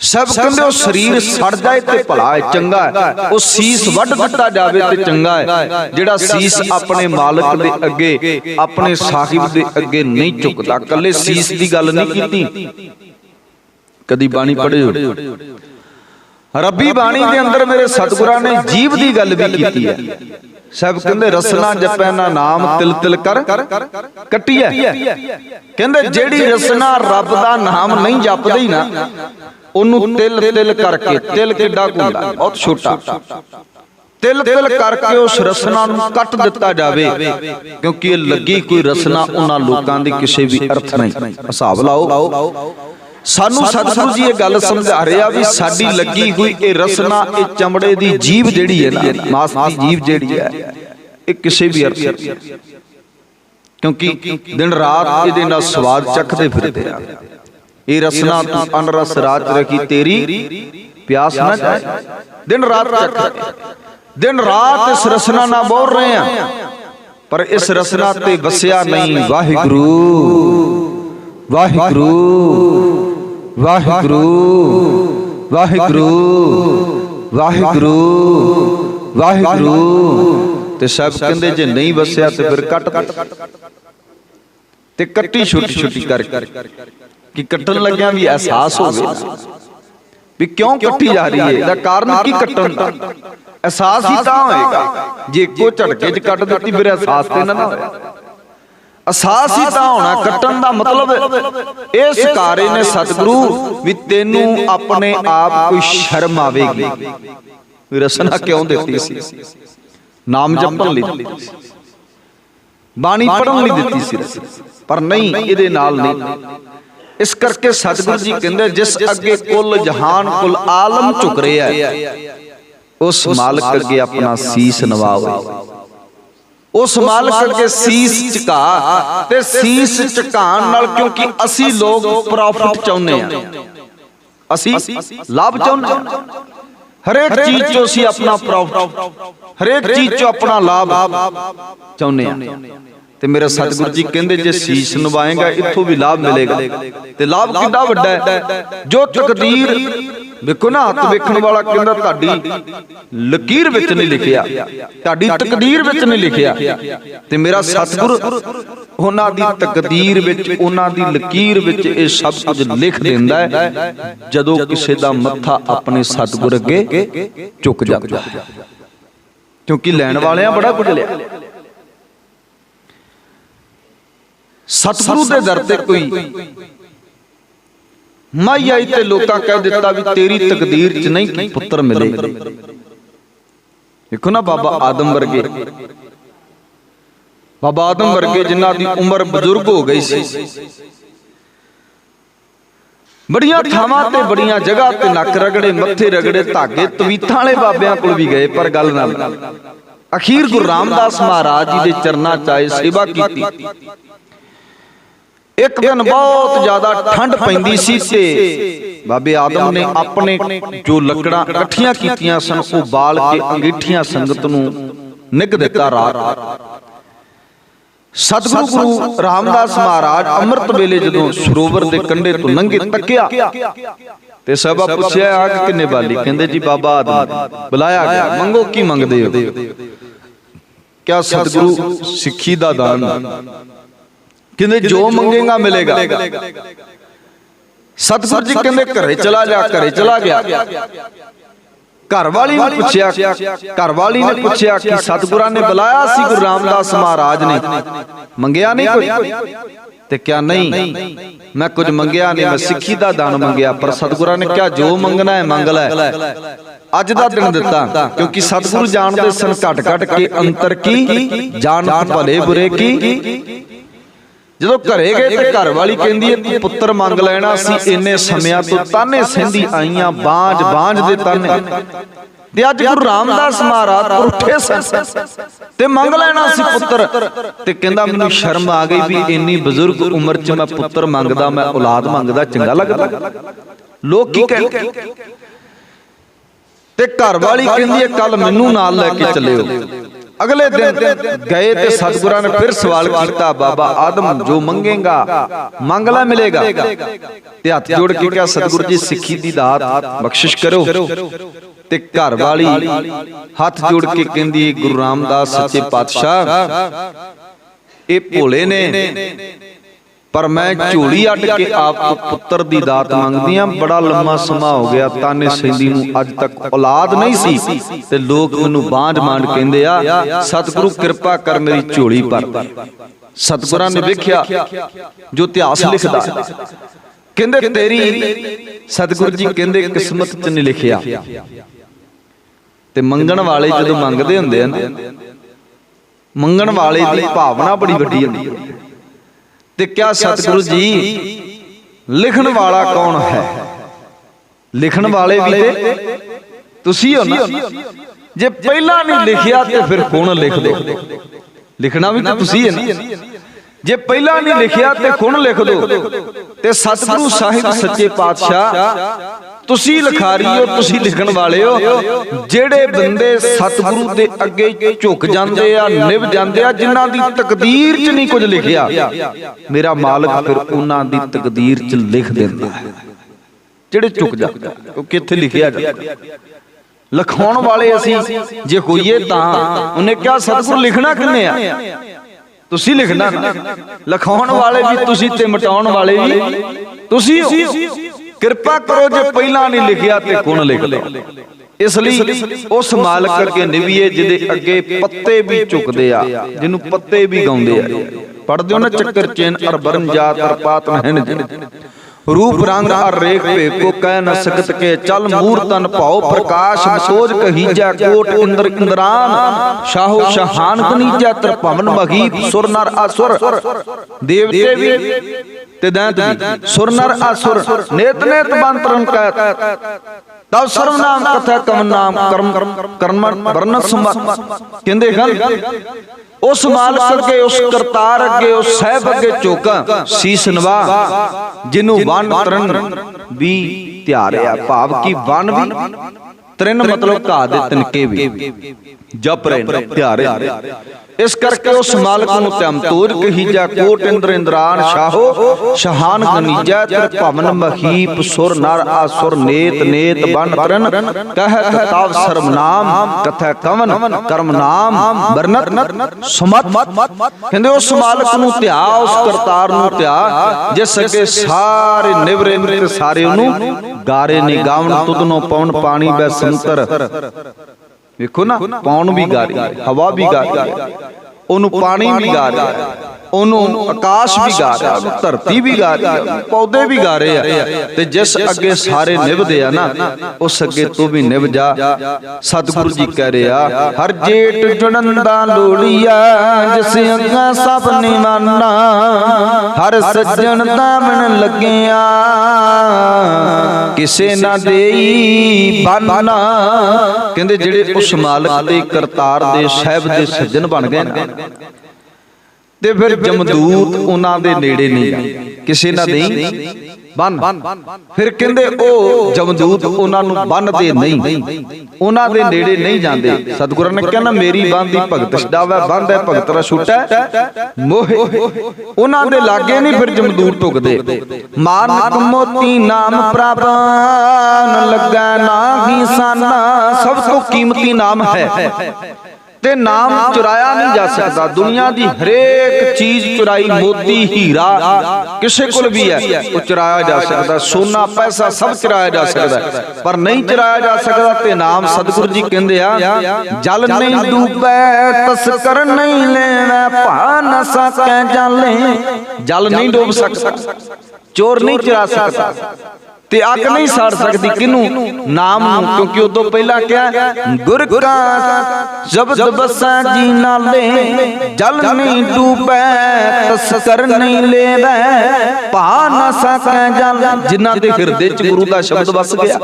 ਸਭ ਕਹਿੰਦੇ ਉਹ ਸਰੀਰ ਸੜ ਜਾਏ ਤੇ ਭਲਾ ਹੈ ਚੰਗਾ ਹੈ ਉਹ ਸੀਸ ਵੱਢ ਦਿੱਤਾ ਜਾਵੇ ਤੇ ਚੰਗਾ ਹੈ ਜਿਹੜਾ ਸੀਸ ਆਪਣੇ ਮਾਲਕ ਦੇ ਅੱਗੇ, ਆਪਣੇ ਸਾਹਿਬ ਦੇ ਅੱਗੇ ਨਹੀਂ ਝੁਕਦਾ ਕੱਲੇ ਸੀਸ ਦੀ ਗੱਲ ਨਹੀਂ ਕੀਤੀ। ਕਦੀ ਬਾਣੀ ਪੜ੍ਹਿਓ ਰੱਬੀ ਬਾਣੀ ਦੇ ਅੰਦਰ ਮੇਰੇ ਸਤਿਗੁਰਾਂ ਨੇ ਜੀਵ ਦੀ ਗੱਲ ਵੀ ਕੀਤੀ ਹੈ। ਸਭ ਕਹਿੰਦੇ ਰਸਨਾ ਜਪੈ ਨਾ ਨਾਮ, ਤਿਲ ਤਿਲ ਕਰ, ਕੱਟੀਐ। ਕਹਿੰਦੇ ਜਿਹੜੀ ਰਸਨਾ ਰੱਬ ਦਾ ਨਾਮ ਨਹੀਂ ਜਪਦੀ ਨਾ ਉਹਨੂੰ ਤਿਲ ਤਿਲ ਕਰਕੇ, ਤਿਲ ਕਿੱਡਾ ਕੁੰਡਾ ਬਹੁਤ ਛੋਟਾ। ਤਿਲ ਤਿਲ ਕਰਕੇ ਉਸ ਰਸਨਾ ਨੂੰ ਕੱਟ ਦਿੱਤਾ ਜਾਵੇ, ਕਿਉਂਕਿ ਇਹ ਲੱਗੀ ਕੋਈ ਰਸਨਾ ਉਹਨਾਂ ਲੋਕਾਂ ਦੀ ਕਿਸੇ ਵੀ ਅਰਥ ਨਹੀਂ। ਹਿਸਾਬ ਲਾਓ। ਸਾਨੂੰ ਸਤਿਗੁਰੂ ਜੀ ਇਹ ਗੱਲ ਸਮਝਾ ਰਿਹਾ ਵੀ ਸਾਡੀ ਲੱਗੀ ਹੋਈ ਇਹ ਰਸਨਾ, ਇਹ ਚਮੜੇ ਦੀ ਜੀਵ ਜਿਹੜੀ ਹੈ ਨਾ ਮਾਸ ਦੀ ਜੀਵ ਜਿਹੜੀ ਹੈ, ਇਹ ਕਿਸੇ ਵੀ ਅਰਥ ਕਿਉਂਕਿ ਦਿਨ ਰਾਤ ਇਹਦੇ ਨਾਲ ਸਵਾਦ ਚੱਖਦੇ ਫਿਰਦੇ ਆ। ਇਹ ਰਸਨਾ ਤੂੰ ਅਨਰਸ ਰਾਤ ਰਖੀ ਤੇਰੀ ਪਿਆਸ ਨਾ ਜਾਏ। ਦਿਨ ਰਾਤ ਚੱਖ ਦਿਨ ਰਾਤ ਇਸ ਰਸਨਾ ਨਾਲ ਬੋਲ ਰਹੇ ਆ। ਪਰ ਇਸ ਰਸਨਾ ਤੇ ਵਸਿਆ ਨਹੀਂ ਵਾਹਿਗੁਰੂ। ਵਾਹਿਗੁਰੂ ਵਾਹਿਗੁਰੂ ਵਾਹਿਗੁਰੂ ਵਾਹਿਗੁਰੂ ਵਾਹਿਗੁਰੂ। ਤੇ ਸਭ ਕਹਿੰਦੇ ਜੇ ਨਹੀਂ ਵਸਿਆ ਤੇ ਫਿਰ ਕੱਟ ਦੇ ਤੇ ਕੱਟੀ ਛੋਟੀ ਛੋਟੀ ਕਰਕੇ। ਕਿ ਕੱਟਣ ਲੱਗਿਆ ਵੀ ਅਹਿਸਾਸ ਹੋਵੇ ਵੀ ਕਿਉਂ ਕੱਟੀ ਜਾ ਰਹੀ ਹੈ? ਇਹਦਾ ਕਾਰਨ ਕੀ ਕੱਟਣ ਦਾ? ਅਹਿਸਾਸ ਹੀ ਤਾਂ ਹੋਏਗਾ ਜੇ ਇੱਕੋ ਝਟਕੇ 'ਚ ਕੱਟ ਦਿੱਤੀ ਫਿਰ ਅਹਿਸਾਸ ਤੇ ਨਾ ਨਾ ਹੋਇਆ ਅਹਿਸਾਸ ਹੀ ਤਾਂ ਹੋਣਾ ਕੱਟਣ ਦਾ ਮਤਲਬ ਇਹ ਸਿਕਾਰੇ ਨੇ ਸਤਿਗੁਰੂ ਵੀ ਤੈਨੂੰ ਆਪਣੇ ਆਪ ਕੋਈ ਸ਼ਰਮ ਆਵੇਗੀ। ਵੀ ਰਸਨਾ ਕਿਉਂ ਦਿੱਤੀ ਸੀ? ਨਾਮ ਜਪਣ ਲਈ। ਦਿੱਤੀ ਸੀ ਬਾਣੀ ਪੜਨ ਲਈ ਦਿੱਤੀ ਸੀ ਪਰ ਨਹੀਂ ਇਹਦੇ ਨਾਲ ਨਹੀਂ। ਇਸ ਕਰਕੇ ਸਤਿਗੁਰੂ ਜੀ ਕਹਿੰਦੇ ਜਿਸ ਅੱਗੇ ਕੁੱਲ ਜਹਾਨ, ਕੁੱਲ ਆਲਮ ਝੁਕ ਰਿਹਾ ਹੈ, ਉਸ ਮਾਲਕ ਅੱਗੇ ਆਪਣਾ ਸੀਸ ਨਵਾਓ ਉਸ ਮਾਲਕ ਅੱਗੇ ਸੀਸ ਝੁਕਾ ਤੇ ਸੀਸ ਝੁਕਾਉਣ ਨਾਲ ਕਿਉਂਕਿ ਅਸੀਂ ਲੋਕ ਪ੍ਰੋਫਿਟ ਚਾਹੁੰਦੇ ਆ ਅਸੀਂ ਲਾਭ ਚਾਹੁੰਦੇ ਆ ਹਰੇਕ ਚੀਜ਼ 'ਚੋਂ ਅਸੀਂ ਆਪਣਾ ਪ੍ਰੋਫਿਟ ਹਰੇਕ ਚੀਜ਼ 'ਚੋਂ ਆਪਣਾ ਲਾਭ ਚਾਹੁੰਦੇ ਆ ਤੇ ਮੇਰਾ ਸਤਿਗੁਰੂ ਜੀ ਕਹਿੰਦੇ ਜੇ ਸੀਸ ਨਵਾਏਗਾ ਇੱਥੋਂ ਵੀ ਲਾਭ ਮਿਲੇਗਾ। ਤੇ ਲਾਭ ਕਿੰਨਾ ਵੱਡਾ ਹੈ? ਜੋ ਤਕਦੀਰ ਵੇਖੋ ਨਾ ਹੱਥ ਵੇਖਣ ਵਾਲਾ ਕਹਿੰਦਾ ਤੁਹਾਡੀ ਲਕੀਰ ਵਿੱਚ ਨਹੀਂ ਲਿਖਿਆ। ਤੁਹਾਡੀ ਤਕਦੀਰ ਵਿੱਚ ਨਹੀਂ ਲਿਖਿਆ। ਤੇ ਮੇਰਾ ਸਤਿਗੁਰ ਉਹਨਾਂ ਦੀ ਤਕਦੀਰ ਵਿੱਚ ਉਹਨਾਂ ਦੀ ਲਕੀਰ ਵਿੱਚ ਇਹ ਸਭ ਕੁਝ ਲਿਖ ਦਿੰਦਾ ਹੈ। ਜਦੋਂ ਕਿਸੇ ਦਾ ਮੱਥਾ ਆਪਣੇ ਸਤਿਗੁਰ ਅੱਗੇ ਝੁਕ ਜਾਂਦਾ। ਕਿਉਂਕਿ ਲੈਣ ਵਾਲਿਆਂ ਬੜਾ ਕੁਝ ਲਿਆ। ਸਤਿਗੁਰੂ ਦੇ ਦਰ ਤੇ ਕੋਈ ਮਾਈ ਆਈ ਤੇ ਲੋਕਾਂ ਕਹਿ ਦਿੱਤਾ ਵੀ ਤੇਰੀ ਤਕਦੀਰ 'ਚ ਨਹੀਂ ਕਿ ਪੁੱਤਰ ਮਿਲੇ। ਦੇਖੋ ਨਾ ਬਾਬਾ ਆਦਮ ਵਰਗੇ। ਬਾਬਾ ਆਦਮ ਵਰਗੇ ਜਿਨ੍ਹਾਂ ਦੀ ਉਮਰ ਬਜ਼ੁਰਗ ਹੋ ਗਈ ਸੀ। ਬੜੀਆਂ ਥਾਵਾਂ ਤੇ ਬੜੀਆਂ ਜਗ੍ਹਾ ਤੇ ਨੱਕ ਰਗੜੇ, ਮੱਥੇ ਰਗੜੇ, ਧਾਗੇ, ਤਵੀਤਾਂ ਵਾਲੇ ਬਾਬਿਆਂ ਕੋਲ ਵੀ ਗਏ, ਪਰ ਗੱਲ ਨਾਲ। ਅਖੀਰ ਗੁਰੂ ਰਾਮਦਾਸ ਮਹਾਰਾਜ ਜੀ ਦੇ ਚਰਨਾਂ 'ਚ ਆਏ, ਸੇਵਾ ਕੀਤੀ। ਇੱਕ ਦਿਨ ਬਹੁਤ ਜ਼ਿਆਦਾ ਠੰਡ ਪੈਂਦੀ ਸੀ ਤੇ ਬਾਬੇ ਆਦਮ ਨੇ ਆਪਣੇ ਜੋ ਲੱਕੜਾਂ ਇਕੱਠੀਆਂ ਕੀਤੀਆਂ ਸਨ ਉਹ ਬਾਲ ਕੇ ਅੰਗੀਠੀਆਂ ਸੰਗਤ ਨੂੰ ਨਿਗ ਦਿੱਤਾ ਰਾਤ। ਸਤਿਗੁਰੂ ਗੁਰੂ ਰਾਮਦਾਸ ਮਹਾਰਾਜ ਅੰਮ੍ਰਿਤ ਵੇਲੇ ਜਦੋਂ ਸਰੋਵਰ ਦੇ ਕੰਢੇ ਤੋਂ ਲੰਘੇ ਤੱਕਿਆ। ਤੇ ਸਭਾ ਪੁੱਛਿਆ ਆਗ ਕਿੰਨੇ ਬਾਲੀ? ਕਹਿੰਦੇ ਜੀ ਬਾਬਾ ਆਦਮ ਬੁਲਾਇਆ ਗਿਆ। ਮੰਗੋ ਕੀ ਮੰਗਦੇ ਹੋ? ਕਿਆ ਸਤਿਗੁਰੂ ਸਿੱਖੀ ਦਾ ਦਾਨ। ਕਹਿੰਦੇ ਜੋ ਮੰਗੇਗਾ ਮਿਲੇਗਾ। ਸਤਿਗੁਰੂ ਜੀ ਕਹਿੰਦੇ ਘਰੇ ਚਲਾ ਜਾ ਘਰੇ ਚਲਾ ਗਿਆ। ਘਰ ਵਾਲੀ ਨੇ ਪੁੱਛਿਆ ਘਰ ਵਾਲੀ ਨੇ ਪੁੱਛਿਆ ਕਿ ਸਤਿਗੁਰਾਂ ਨੇ ਬੁਲਾਇਆ ਸੀ ਗੁਰੂ ਰਾਮਦਾਸ ਮਹਾਰਾਜ ਨੇ? ਮੰਗਿਆ ਨਹੀਂ ਕੋਈ? ਤੇ ਕਿਆ ਨਹੀਂ। ਮੈਂ ਕੁਝ ਮੰਗਿਆ ਨਹੀਂ ਮੈਂ ਸਿੱਖੀ ਦਾ ਦਾਨ ਮੰਗਿਆ ਪਰ ਸਤਿਗੁਰਾਂ ਨੇ ਕਿਹਾ ਜੋ ਮੰਗਣਾ ਹੈ ਮੰਗ ਲੈ। ਅੱਜ ਦਾ ਦਿਨ ਦਿੱਤਾ ਕਿਉਂਕਿ ਸਤਿਗੁਰੂ ਜਾਣਦੇ ਸਨ ਘਟ ਘਟ ਕੇ ਅੰਤਰ ਕੀ ਜਾਣਤ ਭਲੇ ਬੁਰੇ ਕੀ। ਜਦੋਂ ਘਰੇ ਗਏ ਤੇ ਘਰ ਵਾਲੀ ਕਹਿੰਦੀ ਹੈ ਤੂੰ ਪੁੱਤਰ ਮੰਗ ਲੈਣਾ ਸੀ ਇੰਨੇ ਸਮਿਆਂ ਤੋਂ ਤਾਨੇ ਸਹਿੰਦੀ ਆਈਆਂ ਬਾਝ ਬਾਝ ਦੇ ਤਾਨੇ ਤੇ ਅੱਜ ਗੁਰੂ ਰਾਮਦਾਸ ਮਹਾਰਾਜ ਉੱਠੇ ਸਨ ਤੇ ਮੰਗ ਲੈਣਾ ਸੀ ਪੁੱਤਰ। ਤੇ ਕਹਿੰਦਾ ਮੈਨੂੰ ਸ਼ਰਮ ਆ ਗਈ ਵੀ ਇੰਨੀ ਬਜ਼ੁਰਗ ਉਮਰ 'ਚ ਮੈਂ ਪੁੱਤਰ ਮੰਗਦਾ ਮੈਂ ਔਲਾਦ ਮੰਗਦਾ ਚੰਗਾ ਲੱਗਦਾ? ਲੋਕ ਕੀ ਕਹਿੰਦੇ ਤੇ ਘਰ ਵਾਲੀ ਕਹਿੰਦੀ ਹੈ ਕੱਲ ਮੈਨੂੰ ਨਾਲ ਲੈ ਕੇ ਚੱਲਿਓ। ਅਗਲੇ ਦਿਨ ਗਏ ਤੇ ਸਤਿਗੁਰਾਂ ਨੇ ਫਿਰ ਸਵਾਲ ਕੀਤਾ ਬਾਬਾ ਆਦਮ ਜੋ ਮੰਗੇਗਾ ਮੰਗ ਲੈ ਮਿਲੇਗਾ। ਤੇ ਹੱਥ ਜੋੜ ਕੇ ਕਿਹਾ ਸਤਿਗੁਰੂ ਜੀ ਸਿੱਖੀ ਦੀ ਦਾਤ ਬਖਸ਼ਿਸ਼ ਕਰੋ। ਤੇ ਘਰ ਵਾਲੀ ਹੱਥ ਜੋੜ ਕੇ ਕਹਿੰਦੀ ਗੁਰੂ ਰਾਮਦਾਸ ਸੱਚੇ ਪਾਤਸ਼ਾਹ ਇਹ ਭੋਲੇ ਨੇ। ਪਰ ਮੈਂ ਝੋਲੀ ਅੱਡ ਕੇ ਆਪ ਪੁੱਤਰ ਦੀ ਦਾਤ ਮੰਗਦੀ ਆ ਬੜਾ ਲੰਮਾ ਸਮਾਂ ਹੋ ਗਿਆ। ਤਾਨੇ ਸੈਂਦੀ ਨੂੰ ਅੱਜ ਤੱਕ ਔਲਾਦ ਨਹੀਂ ਸੀ। ਤੇ ਲੋਕ ਮੈਨੂੰ ਬਾਂਝ ਮਾਂਡ ਕਹਿੰਦੇ ਆ ਸਤਿਗੁਰੂ ਕਿਰਪਾ ਕਰ ਮੇਰੀ ਝੋਲੀ ਭਰ। ਸਤਿਗੁਰਾਂ ਨੇ ਵੇਖਿਆ ਜੋ ਇਤਿਹਾਸ ਲਿਖਦਾ। ਕਹਿੰਦੇ ਤੇਰੀ ਸਤਿਗੁਰੂ ਜੀ ਕਹਿੰਦੇ ਕਿਸਮਤ 'ਚ ਨਹੀਂ ਲਿਖਿਆ। ਤੇ ਮੰਗਣ ਵਾਲੇ ਜਦੋਂ ਮੰਗਦੇ ਹੁੰਦੇ ਆ ਨਾ ਮੰਗਣ ਵਾਲੇ ਦੀ ਭਾਵਨਾ ਬੜੀ ਵੱਡੀ ਹੁੰਦੀ ਹੈ। ਤੇ ਕਿਆ ਸਤਿਗੁਰੂ ਜੀ ਲਿਖਣ ਵਾਲਾ ਕੌਣ ਹੈ? ਲਿਖਣ ਵਾਲੇ ਵੀ ਤੇ ਤੁਸੀਂ ਹੋ ਨਾ? ਜੇ ਪਹਿਲਾਂ ਨਹੀਂ ਲਿਖਿਆ ਤੇ ਫਿਰ ਹੁਣ ਲਿਖ ਦੋ? ਲਿਖਣਾ ਵੀ ਤਾਂ ਤੁਸੀਂ ਹੈ ਨਾ? ਜੇ ਪਹਿਲਾਂ ਨਹੀਂ ਲਿਖਿਆ ਤੇ ਹੁਣ ਲਿਖ ਦੋ? ਤੇ ਸਤਿਗੁਰੂ ਸਾਹਿਬ ਸੱਚੇ ਪਾਤਸ਼ਾਹ ਤੁਸੀਂ ਲਿਖਾਰੀ ਹੋ ਤੁਸੀਂ ਲਿਖਣ ਵਾਲੇ ਹੋ। ਜਿਹੜੇ ਬੰਦੇ ਸਤਿਗੁਰੂ ਦੇ ਅੱਗੇ ਝੁਕ ਜਾਂਦੇ ਆ ਨਿਭ ਜਾਂਦੇ ਆ ਜਿਨ੍ਹਾਂ ਦੀ ਤਕਦੀਰ 'ਚ ਨਹੀਂ ਕੁਝ ਲਿਖਿਆ। ਮੇਰਾ ਮਾਲਕ ਫਿਰ ਉਹਨਾਂ ਦੀ ਤਕਦੀਰ 'ਚ ਲਿਖ ਦਿੰਦਾ ਹੈ। ਜਿਹੜੇ ਝੁਕ ਜਾਂਦੇ ਉਹ ਕਿੱਥੇ ਲਿਖਿਆ ਜਾਂਦਾ? ਲਿਖਾਉਣ ਵਾਲੇ ਅਸੀਂ ਜੇ ਹੋਈਏ ਤਾਂ ਉਹਨੇ ਕਿਹਾ ਸਤਿਗੁਰੂ ਲਿਖਣਾ ਕਿੰਨੇ ਆ? ਤੁਸੀਂ ਲਿਖਣਾ ਲਿਖਾਉਣ ਵਾਲੇ ਵੀ ਤੁਸੀਂ ਤੇ ਮਿਟਾਉਣ ਵਾਲੇ ਵੀ ਤੁਸੀਂ ਹੋ। ਕਿਰਪਾ ਕਰੋ ਜੇ ਪਹਿਲਾਂ ਨਹੀਂ ਲਿਖਿਆ ਤੇ ਹੁਣ ਲਿਖ ਲਓ ਇਸ ਲਈ ਉਸ ਮਾਲਕ ਅੱਗੇ ਨਿਵੀਏ ਜਿਹਦੇ ਅੱਗੇ ਪੱਤੇ ਵੀ ਝੁਕਦੇ ਆ, ਜਿਹਨੂੰ ਪੱਤੇ ਵੀ ਗਾਉਂਦੇ ਆ। ਪੜਦੇ ਹੋ ਨਾ ਚੱਕਰ ਚੇਨ ਅਰ ਬਰਨ ਜਾਤ ਅਰ ਪਾਤ ਨਹਿਨ ਰੂਪ ਰੰਗ ਅਰ ਰੇਖ ਭੇ ਕੋ ਕਹਿ ਨ ਸਕਤ ਕੇ ਚਲ ਮੂਰਤਨ ਭਾਉ ਪ੍ਰਕਾਸ਼ ਸੋਜ ਕਹੀਜੈ ਕੋਟ ਇੰਦਰ ਇੰਦਰਾਨ, ਸ਼ਾਹੋ ਸ਼ਹਾਨ ਕਨੀਜੈ ਤਰ ਭਵਨ ਮਹੀਪ, ਸੁਰ ਨਰ ਅਸੁਰ। ਦੇਵਤੇ ਵੀ ਤੇ ਦੈਂਤ ਵੀ ਸੁਰ ਨਰ ਅਸੁਰ, ਨੇਤ ਨੇਤ ਬੰਤਰਨ ਕਹਿਤ। ਤਵ ਸਰਵ ਨਾਮ ਕਥਾ ਕਮ ਨਾਮ ਕਰਮ ਕਰਮ ਵਰਨ ਸਮਤ ਕਹਿੰਦੇ ਹਨ, ਉਸ ਮਾਲਕ ਅੱਗੇ, ਉਸ ਕਰਤਾਰ ਅੱਗੇ, ਉਸ ਸਹਿਬ ਅੱਗੇ ਝੋਕਾਂ, ਸੀਸ ਨਵਾ। ਜਿਹਨੂੰ ਵਨ ਤਰਨ ਵੀ ਧਿਆਰਿਆ ਭਾਵ ਕੀ ਵਨ ਵੀ ਤਰਨ ਮਤਲਬ ਘਾ ਦੇ ਤਿਨਕੇ ਵੀ। ਜਪ ਰਹੇ ਨੇ ਧਿਆਰਿਆ ਇਸ ਕਰਕੇ ਉਸ ਮਾਲਕ ਨੂੰ ਧਮ ਤੋਜ ਕੋਟ ਇੰਦਰ ਇੰਦਰਾਨ ਸ਼ਾਹੋ, ਸ਼ਹਾਨ ਗਨੀਜੈ ਤਰ ਭਵਨ ਮਹੀਪ, ਸੁਰ ਨਰ ਆਸੁਰ ਨੇਤ ਨੇਤ ਬਨ ਤਰਨ ਕਹਿਤ ਤਾਵ ਸਰਮ ਨਾਮ ਕਥੈ ਕਵਨ, ਕਰਮ ਨਾਮ ਬਰਨਤ ਸਮਤ। ਕਹਿੰਦੇ ਉਸ ਮਾਲਕ ਨੂੰ ਧਿਆ, ਉਸ ਕਰਤਾਰ ਨੂੰ ਧਿਆ, ਜਿਸ ਅੱਗੇ ਸਾਰੇ ਨਿਵਰੇ ਨਿਵਰੇ ਸਾਰੇ ਉਹਨੂੰ ਗਾਰੇ ਨੇ ਗਾਵਣ ਤੁਧਨੋਂ ਪਵਨ ਪਾਣੀ ਬੈ ਸੰਤਰ। ਵੇਖੋ ਨਾ ਪੌਣ ਵੀ ਗਾ ਰਹੀ ਹਵਾ ਵੀ ਗਾ ਰਹੀ ਉਹਨੂੰ ਪਾਣੀ ਵੀ ਗਾ ਰਿਹਾ ਉਹਨੂੰ ਆਕਾਸ਼ ਵੀ ਗਾ ਰਿਹਾ, ਉਹਨੂੰ ਧਰਤੀ ਵੀ ਗਾ ਰਹੀ ਹੈ ਪੌਦੇ ਵੀ ਗਾ ਰਹੇ ਆ। ਤੇ ਜਿਸ ਅੱਗੇ ਸਾਰੇ ਨਿਭਦੇ ਆ ਨਾ, ਉਸ ਅੱਗੇ ਤੂੰ ਵੀ ਨਿਭ ਜਾ। ਸਤਿਗੁਰੂ ਜੀ ਕਹਿ ਰਿਹਾ ਹਰ ਜੇਟ ਜੁੜਨ ਲੋੜੀਆ, ਜਿਸ ਅੱਗਾ ਸਭ ਨਿਵਾਨਾ ਹਰ ਸੱਜਣ ਦਾ ਮਨ ਲੱਗਿਆ। ਕਿਸੇ ਨਾ ਦੇਈ ਬਾਨਾ। ਕਹਿੰਦੇ ਜਿਹੜੇ ਉਸ ਮਾਲਕ ਦੇ ਕਰਤਾਰ ਦੇ ਸਾਹਿਬ ਦੇ ਸੱਜਣ ਬਣ ਗਏ ਨਾ ਤੇ ਫਿਰ ਜਮਦੂਤ ਉਹਨਾਂ ਦੇ ਨੇੜੇ ਨਹੀਂ ਕਿਸੇ ਨਾ ਦੇਈ ਬੰਨ। ਫਿਰ ਕਹਿੰਦੇ ਉਹ ਜਮਦੂਤ ਉਹਨਾਂ ਨੂੰ ਬੰਨਦੇ ਨਹੀਂ। ਉਹਨਾਂ ਦੇ ਨੇੜੇ ਨਹੀਂ ਜਾਂਦੇ। ਸਤਿਗੁਰਾਂ ਨੇ ਕਹਿੰਦਾ ਮੇਰੀ ਬੰਨ ਦੀ ਭਗਤ ਛਡਾਵੇ ਬੰਦ ਹੈ ਭਗਤ ਰਾ ਛੁਟੈ ਮੋਹ। ਉਹਨਾਂ ਦੇ ਲਾਗੇ ਨਹੀਂ ਫਿਰ ਜਮਦੂਤ ਟੁਕਦੇ ਮਾਨਕ ਮੋਤੀ ਨਾਮ ਪ੍ਰਭ ਨ ਲੱਗਾ ਨਾਹੀ ਸਾਨਾ। ਸਭ ਤੋਂ ਕੀਮਤੀ ਨਾਮ ਹੈ। ਤੇ ਨਾਮ ਚੁਰਾਇਆ ਨਹੀਂ ਜਾ ਸਕਦਾ। ਦੁਨੀਆ ਦੀ ਹਰੇਕ ਚੀਜ਼ ਚੁਰਾਈ ਮੋਤੀ ਹੀਰਾ ਕਿਸੇ ਕੋਲ ਵੀ ਹੈ। ਉਹ ਚੁਰਾਇਆ ਜਾ ਸਕਦਾ। ਸੋਨਾ ਪੈਸਾ ਸਭ ਚੁਰਾਇਆ ਜਾ ਸਕਦਾ। ਪਰ ਨਹੀਂ ਚੁਰਾਇਆ ਜਾ ਸਕਦਾ ਤੇ ਨਾਮ ਸਤਿਗੁਰੂ ਜੀ ਕਹਿੰਦੇ ਆ ਜਲ ਨਹੀਂ ਡੂਬੈ ਤਸਕਰ ਨਹੀਂ ਲੈਣਾ ਭਾ ਨਾ ਸਕੈ ਜਾਲੇ ਜਲ ਨਹੀਂ ਡੂਬ ਸਕਦਾ। ਚੋਰ ਨਹੀਂ ਚੁਰਾ ਸਕਦਾ। ਤੇ ਅੱਗ ਨਹੀਂ ਸਾੜ ਸਕਦੀ ਕਿਨੂੰ ਨਾਮ ਨੂੰ ਕਿਉਂਕਿ ਉਦੋਂ ਪਹਿਲਾਂ ਕਿਹਾ ਗੁਰ ਕਾ ਸ਼ਬਦ ਬਸਾ ਜੀ ਨਾਲੇ ਜਲ ਨਹੀਂ ਡੂਬੈ ਤਸਕਰ ਨਹੀਂ ਲੈਵੈ। ਭਾ ਨਾ ਸਕੈ ਜਲ ਜਿਨ੍ਹਾਂ ਦੇ ਹਿਰਦੇ ਚ ਗੁਰੂ ਦਾ ਸ਼ਬਦ ਵਸ ਗਿਆ।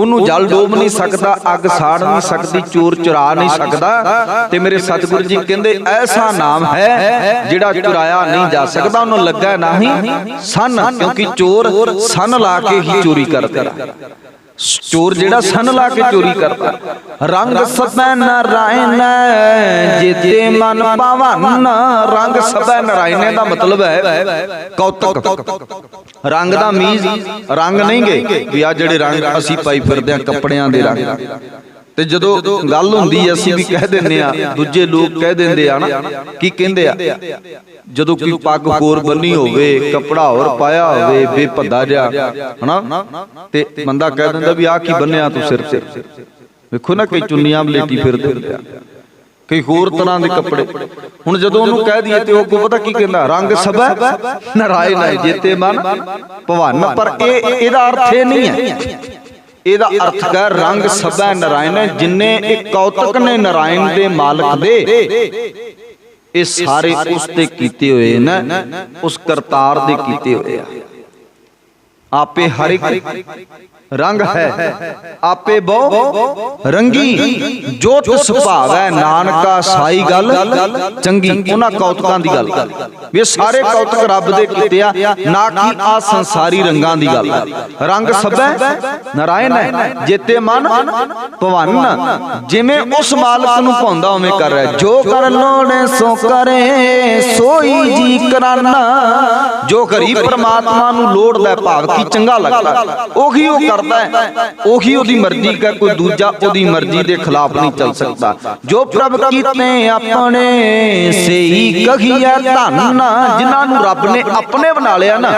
ਉਹਨੂੰ ਜਲ ਡੋਬ ਨਹੀਂ ਸਕਦਾ ਅੱਗ ਸਾੜ ਨਹੀਂ ਸਕਦੀ ਚੋਰ ਚੁਰਾ ਨਹੀਂ ਸਕਦਾ। ਤੇ ਮੇਰੇ ਸਤਿਗੁਰੂ ਜੀ ਕਹਿੰਦੇ ਐਸਾ ਨਾਮ ਹੈ ਜਿਹੜਾ ਚੁਰਾਇਆ ਨਹੀਂ ਜਾ ਸਕਦਾ। ਉਹਨੂੰ ਲੱਗਾ ਨਹੀਂ ਸਨ ਕਿਉਂਕਿ ਚੋਰ ਸਨ ਲਾ ਕੇ ਹੀ ਚੋਰੀ ਕਰਦਾ। ਚੋਰ ਜਿਹੜਾ ਸਨ ਲਾ ਕੇ ਚੋਰੀ ਕਰਦਾ। ਰੰਗ ਸਬੈ ਨਰਾਇਣ ਜਿਤੇ ਮਨ ਪਾਵਨ। ਰੰਗ ਸਬੈ ਨਰਾਇਣੇ ਦਾ ਮਤਲਬ ਹੈ। ਕੌਤਕ। ਰੰਗ ਦਾ ਮੀਜ਼ ਰੰਗ ਨਹੀਂ ਗਏ ਵੀ ਆ ਜਿਹੜੇ ਰੰਗ ਅਸੀਂ ਪਾਈ ਫਿਰਦੇ ਆ ਕੱਪੜਿਆਂ ਦੇ ਰੰਗ। ਤੇ ਜਦੋਂ ਗੱਲ ਹੁੰਦੀ ਐ ਅਸੀਂ ਵੀ ਕਹਿ ਦਿੰਦੇ ਆ ਦੂਜੇ ਲੋਕ ਕਹਿ ਦਿੰਦੇ ਆ ਨਾ ਕੀ ਕਹਿੰਦੇ ਆ ਜਦੋਂ ਕੋਈ ਪੱਗ ਹੋਰ ਬੰਨੀ ਹੋਵੇ ਕੱਪੜਾ ਹੋਰ ਪਾਇਆ ਹੋਵੇ ਬੇਪੱਦਾ ਜਿਹਾ ਹਨਾ? ਤੇ ਬੰਦਾ ਕਹਿ ਦਿੰਦਾ ਵੀ ਆ ਕੀ ਬੰਨਿਆ ਤੂੰ ਸਿਰ ਤੇ? ਵੇਖੋ ਨਾ ਕਈ ਚੁੰਨੀਆਂ ਬਲੇਟੀ ਫਿਰਦੇ ਹੁੰਦੇ ਆ। ਕਈ ਹੋਰ ਤਰ੍ਹਾਂ ਦੇ ਕੱਪੜੇ। ਹੁਣ ਜਦੋਂ ਉਹਨੂੰ ਕਹਿ ਦਈਏ ਤੇ ਉਹ ਕੋ ਪਤਾ ਕੀ ਕਹਿੰਦਾ? ਰੰਗ ਸਭੈ? ਨਰਾਇਣ ਹੈ ਜੇਤੇ ਮਨ। ਭਵਨ ਪਰ ਇਹ ਇਹਦਾ ਅਰਥ ਇਹ ਨਹੀਂ ਹੈ। ਇਹਦਾ ਅਰਥ ਹੈ ਰੰਗ ਸਭੈ ਨਰਾਇਣ ਹੈ ਜਿਨਨੇ ਇਹ ਕੌਤਕ ਨੇ ਨਰਾਇਣ ਦੇ ਮਾਲਕ ਦੇ। ਇਹ ਸਾਰੇ ਉਸ ਤੇ ਕੀਤੇ ਹੋਏ ਨੇ। ਉਸ ਕਰਤਾਰ ਦੇ ਕੀਤੇ ਹੋਏ ਆ। ਆਪੇ ਹਰ ਇੱਕ ਰੰਗ ਹੈ। ਆਪੇ ਬਹੁ ਰੰਗੀ। ਜੋ ਤਿਸ ਭਾਵੈ ਨਾਨਕਾ ਸਾਈ ਗੱਲ। ਚੰਗੀ। ਉਹਨਾਂ ਕੌਤਕਾਂ ਦੀ ਗੱਲ। ਵੀ ਸਾਰੇ ਕੌਤਕ ਰੱਬ ਦੇ ਕੀਤੇ ਆ। ਨਾ ਕਿ ਆ ਸੰਸਾਰੀ ਰੰਗਾਂ ਦੀ ਗੱਲ। ਰੰਗ ਸਭੈ ਨਰਾਇਣ ਹੈ। ਜੇਤੇ ਮਨ ਭਵਨ। ਜਿਵੇਂ ਉਸ ਮਾਲਕ ਨੂੰ ਪਾਉਂਦਾ ਉਵੇਂ ਕਰ ਰਿਹਾ। ਜੋ ਕਰ ਲੋੜੇ ਸੋ ਕਰੇ। ਸੋਈ ਜੀ ਕਰਾਨਾ। ਜੋ ਕਰੀ ਪ੍ਰਮਾਤਮਾ ਨੂੰ ਲੋੜਦਾ ਭਾਵ ਕੀ ਚੰਗਾ ਲੱਗਦਾ। ਉਹੀ ਉਹ ਕਰਦਾ ਹੈ। ਉਹੀ ਉਹਦੀ ਮਰਜ਼ੀ ਦਾ ਕੋਈ ਦੂਜਾ ਉਹਦੀ ਮਰਜ਼ੀ ਦੇ ਖਿਲਾਫ ਨਹੀਂ ਚੱਲ ਸਕਦਾ। ਜੋ ਪ੍ਰਭ ਕੀਤੇ ਆਪਣੇ, ਸਹੀ ਕਹੀਆ ਧੰਨ ਜਿਨ੍ਹਾਂ ਨੂੰ ਰੱਬ ਨੇ ਆਪਣੇ ਬਣਾ ਲਿਆ ਨਾ।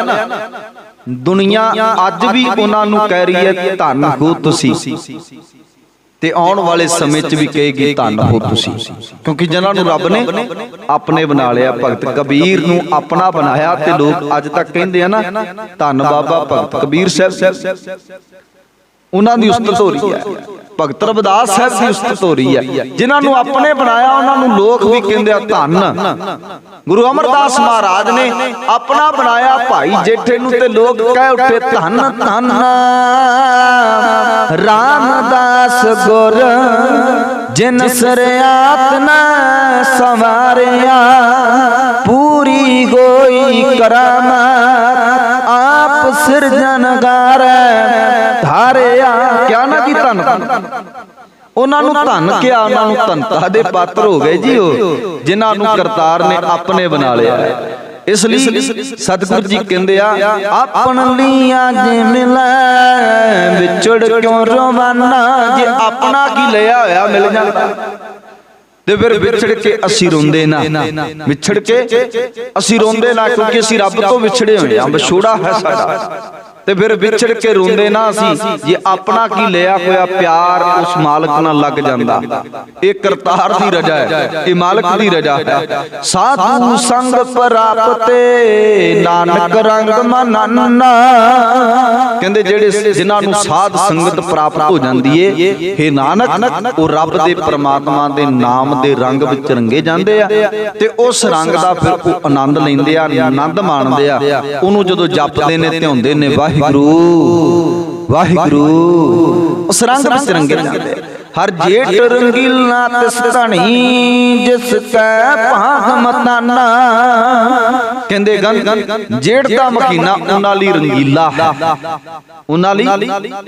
ਦੁਨੀਆ ਅੱਜ ਵੀ ਉਹਨਾਂ ਨੂੰ ਕਹਿ ਰਹੀ ਹੈ, ਧੰਨ ਹੋ ਤੁਸੀਂ। ਤੇ ਆਉਣ ਵਾਲੇ ਸਮੇਂ 'ਚ ਵੀ ਕਹੇਗੀ ਧੰਨ ਹੋ ਤੁਸੀਂ। ਕਿਉਂਕਿ ਜਿਨ੍ਹਾਂ ਨੂੰ ਰੱਬ ਨੇ ਆਪਣੇ ਬਣਾ ਲਿਆ ਭਗਤ ਕਬੀਰ ਨੂੰ ਆਪਣਾ ਬਣਾਇਆ ਤੇ ਲੋਕ ਅੱਜ ਤੱਕ ਕਹਿੰਦੇ ਆ ਨਾ ਧੰਨ ਬਾਬਾ ਭਗਤ ਕਬੀਰ ਸਾਹਿਬ ਉਹਨਾਂ ਦੀ ਉਸਤਤ ਹੋ ਰਹੀ ਹੈ। ਭਗਤ ਰਵਿਦਾਸ ਸਾਹਿਬ ਦੀ ਉਸਤਤ ਹੋ ਰਹੀ ਹੈ। ਜਿਨ੍ਹਾਂ ਨੂੰ ਆਪਣੇ ਬਣਾਇਆ, ਉਹਨਾਂ ਨੂੰ ਲੋਕ ਵੀ ਕਹਿੰਦੇ ਆ ਧੰਨ। ਗੁਰੂ ਅਮਰਦਾਸ ਮਹਾਰਾਜ ਨੇ ਆਪਣਾ ਬਣਾਇਆ ਭਾਈ ਜੇਠੇ ਨੂੰ ਤੇ ਲੋਕ ਕਹਿ ਉੱਠੇ ਧੰਨ ਧੰਨ। ਰਾਮਦਾਸ ਗੁਰ, ਜਿਨ ਸਰਿਆਤ ਨਾ ਸਵਾਰਿਆ, ਪੂਰੀ ਗੋਈ ਕਰਾਮਾਤ ਆਪ ਸਿਰਜਣਗਾਰ ਧਾਰਿਆ। ਕਿਆ ਨਾ ਧੰਨ। ਉਹਨਾਂ ਨੂੰ ਧੰਨ ਕਿਹਾ, ਉਹਨਾਂ ਨੂੰ ਧੰਤਾ ਦੇ ਪਾਤਰ ਹੋ ਗਏ ਜੀ ਉਹ, ਜਿਨ੍ਹਾਂ ਨੂੰ ਕਰਤਾਰ ਨੇ ਆਪਣੇ ਬਣਾ ਲਿਆ। ਇਸ ਲਈ ਸਤਿਗੁਰੂ ਜੀ ਕਹਿੰਦੇ ਆ, ਆਪਣ ਲੀਆਂ ਜੇ ਮਿਲੈ, ਵਿਛੜ ਕਿਉਂ ਰਵਾਨਾ? ਜੇ ਆਪਣਾ ਕੀ ਲਿਆ ਹੋਇਆ ਮਿਲ ਜਾਂਦਾ? ਤੇ ਫਿਰ ਵਿਛੜ ਕੇ ਅਸੀਂ ਰੋਂਦੇ ਨਾ। ਵਿਛੜ ਕੇ ਅਸੀਂ ਰੋਂਦੇ ਨਾ, ਕਿਉਂਕਿ ਅਸੀਂ ਰੱਬ ਤੋਂ ਵਿਛੜੇ ਹੋਏ ਆ। ਵਿਛੋੜਾ ਹੈ ਸਾਡਾ। ਤੇ ਫਿਰ ਵਿਛੜ ਕੇ ਰੋਂਦੇ ਨਾ ਅਸੀਂ ਜੇ ਆਪਣਾ ਕੀ ਲਿਆ ਹੋਇਆ ਪਿਆਰ ਉਸ ਮਾਲਕ ਨਾਲ ਲੱਗ ਜਾਂਦਾ। ਇਹ ਕਰਤਾਰ ਦੀ ਰਜਾ ਹੈ। ਇਹ ਮਾਲਕ ਦੀ ਰਜਾ ਹੈ। ਸਾਧੂ ਸੰਗ ਪ੍ਰਾਪਤੇ ਨਾਨਕ ਰੰਗ ਮਨੰਨਾ। ਕਹਿੰਦੇ ਜਿਹੜੇ ਜਿਨ੍ਹਾਂ ਨੂੰ ਸਾਧ ਸੰਗਤ ਪ੍ਰਾਪਤ ਹੋ ਜਾਂਦੀ ਏ हे ਨਾਨਕ ਉਹ ਰੱਬ ਦੇ ਪ੍ਰਮਾਤਮਾ ਦੇ ਨਾਮ ਦੇ ਰੰਗ ਵਿੱਚ ਰੰਗੇ ਜਾਂਦੇ ਆ ਤੇ ਉਸ ਰੰਗ ਦਾ ਫਿਰ ਉਹ ਆਨੰਦ ਲੈਂਦੇ ਆ ਆਨੰਦ ਮਾਣਦੇ ਆ। ਉਹਨੂੰ ਜਦੋਂ ਜਪਦੇ ਨੇ ਧਿਆਉਂਦੇ ਨੇ ਵਾਹਿਗੁਰੂ ਵਾਹਿਗੁਰੂ। ਉਸ ਰੰਗ ਵਿੱਚ ਰੰਗੇ ਜਾਂਦੇ ਹਰ ਜੇਠ ਰੰਗੀਲਾ ਤਿਸ ਧਣੀ ਜਿਸ ਕੈ ਭਾਗ ਮਤਾਨਾ। ਕਹਿੰਦੇ ਗਨ ਜੇਠ ਦਾ ਮਹੀਨਾ ਉਹਨਾਂ ਲਈ ਰੰਗੀਲਾ ਹੈ। ਉਹਨਾਂ ਲਈ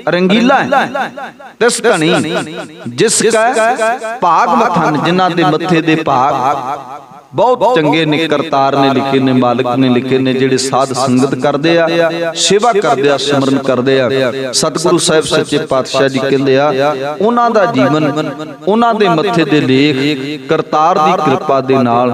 ਰੰਗੀਲਾ ਹੈ। ਤਿਸ ਧਣੀ ਜਿਸ ਕੈ ਭਾਗ ਮਥਨ ਜਿਨ੍ਹਾਂ ਦੇ ਮੱਥੇ ਦੇ ਭਾਗ। ਬਹੁਤ ਚੰਗੇ ਨੇ ਕਰਤਾਰ ਨੇ ਲਿਖੇ ਨੇ ਮਾਲਕ ਨੇ ਲਿਖੇ ਨੇ ਜਿਹੜੇ ਸਾਧ ਸੰਗਤ ਕਰਦੇ ਆ ਸੇਵਾ ਕਰਦੇ ਆ ਸਿਮਰਨ ਕਰਦੇ ਆ ਸਤਿਗੁਰੂ ਸਾਹਿਬ ਸੱਚੇ ਪਾਤਸ਼ਾਹ ਜੀ ਕਹਿੰਦੇ ਆ ਉਹਨਾਂ ਦਾ ਜੀਵਨ ਉਹਨਾਂ ਦੇ ਮੱਥੇ ਦੇ ਲੇਖ ਕਰਤਾਰ ਦੀ ਕਿਰਪਾ ਦੇ ਨਾਲ